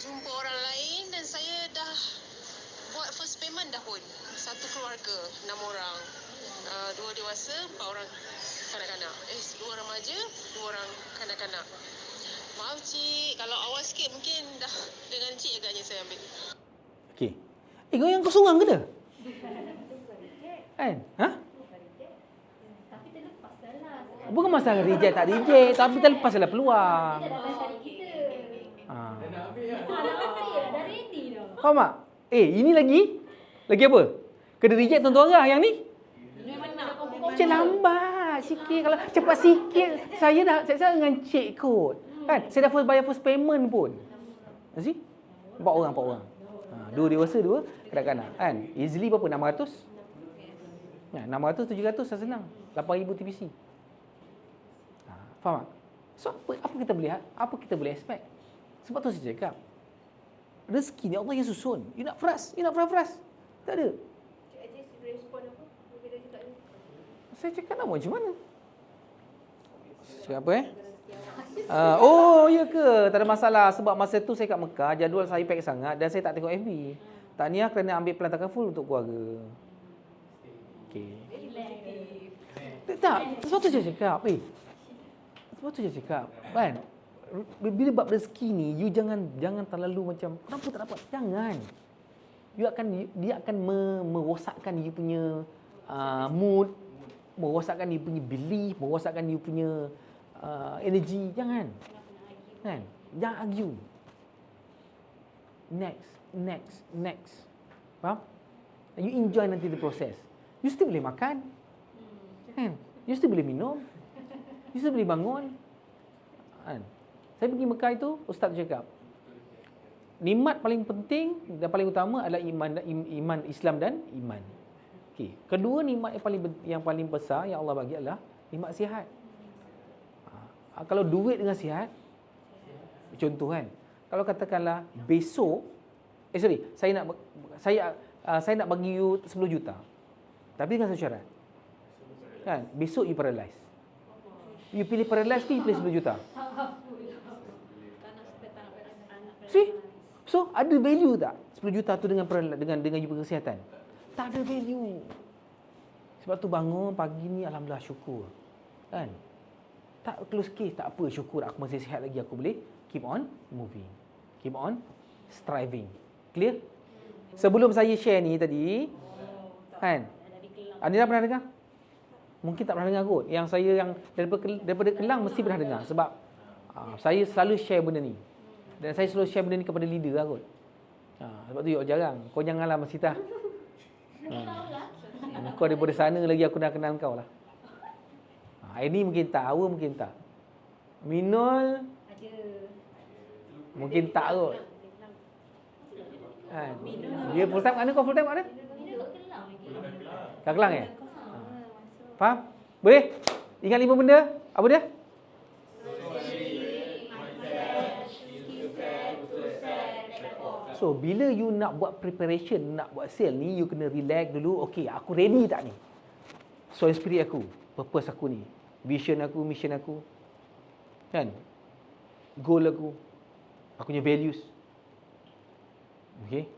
jumpa orang lain dan saya dah buat first payment dah pun. Satu keluarga, enam orang. Uh, dua dewasa, empat orang kanak-kanak. Eh, dua remaja, dua orang kanak-kanak. Maaf cik, kalau awal sikit mungkin dah dengan cik agaknya saya ambil. Okey. Eh, kau yang kau seorang ke dah? Kan? Ha? Dah. Bukan masalah reject tak reject, tapi terlepas lah peluang. Kita dah datang cari kita. Ha. Ah, nak ambil dah. Dah ready dah. Faham tak? Eh, ini lagi? Lagi apa? Kena reject tuan-tuan orang yang ni? Memang nak Cik lambat sikit. Kalau cepat sikit, saya dah saya, saya dengan cik kot. Kan? Saya dah first bayar first payment pun. See? Empat orang, empat orang. Ha, dua dewasa, dua kanak-kanak. Kan? Easily berapa? 600? Ya, 600, 700 dah senang. 8,000 TPC. Ha, faham tak? So, apa, apa kita boleh apa kita boleh expect? Sebab tu saya cakap. Rezeki ni Allah yang susun. You nak fras, you nak fras-fras. Tak ada. Saya cakap nak buat macam mana? Cakap apa eh? Uh, oh, ya ke? Tak ada masalah. Sebab masa tu saya kat Mekah, jadual saya pack sangat dan saya tak tengok FB. Tahniah kerana ambil pelantarkan full untuk keluarga. Okey. Tak, tak. Sebab tu saya cakap. Eh, sebab tu saya cakap. Kan? Bila bab rezeki ni, you jangan jangan terlalu macam, kenapa tak dapat? Jangan. You akan dia akan me, merosakkan you punya uh, mood, merosakkan you punya belief, merosakkan you punya uh, energy. Jangan. Kan? Jangan argue. Next, next, next. Faham? You enjoy nanti the process. You still boleh makan. Kan? You still boleh minum. You still boleh bangun. Kan? Saya pergi Mekah itu, Ustaz cakap, nikmat paling penting dan paling utama adalah iman iman Islam dan iman. Okey. Kedua nikmat yang paling yang paling besar yang Allah bagi adalah nikmat sihat. Ha, kalau duit dengan sihat contoh kan. Kalau katakanlah besok eh sorry, saya nak saya saya nak bagi you 10 juta. Tapi dengan satu syarat. Kan? Besok you paralyzed. You pilih paralyzed ke you pilih 10 juta? See? So, ada value tak 10 juta tu dengan dengan dengan punya kesihatan? Tak ada value. Sebab tu bangun pagi ni alhamdulillah syukur. Kan? Tak close case, tak apa syukur aku masih sihat lagi aku boleh keep on moving. Keep on striving. Clear? Sebelum saya share ni tadi, kan? Anda pernah dengar? Mungkin tak pernah dengar kot. Yang saya yang daripada daripada Kelang mesti pernah dengar sebab uh, saya selalu share benda ni. Dan saya selalu share benda ni kepada leader lah kot. Ha, sebab tu you jarang. Kau janganlah Mas Sita. Ha. Kau daripada sana lagi aku dah kenal kau lah. Ha, ini mungkin tak. Awa mungkin tak. Minul. Mungkin tak kot. Ha, dia full time mana kau full time mana? Kat Kelang eh? Faham? Boleh? Ingat lima benda? Apa dia? So, bila you nak buat preparation, nak buat sale ni, you kena relax dulu. Okay, aku ready tak ni? So, spirit aku, purpose aku ni, vision aku, mission aku, kan? Goal aku, aku punya values. Okay?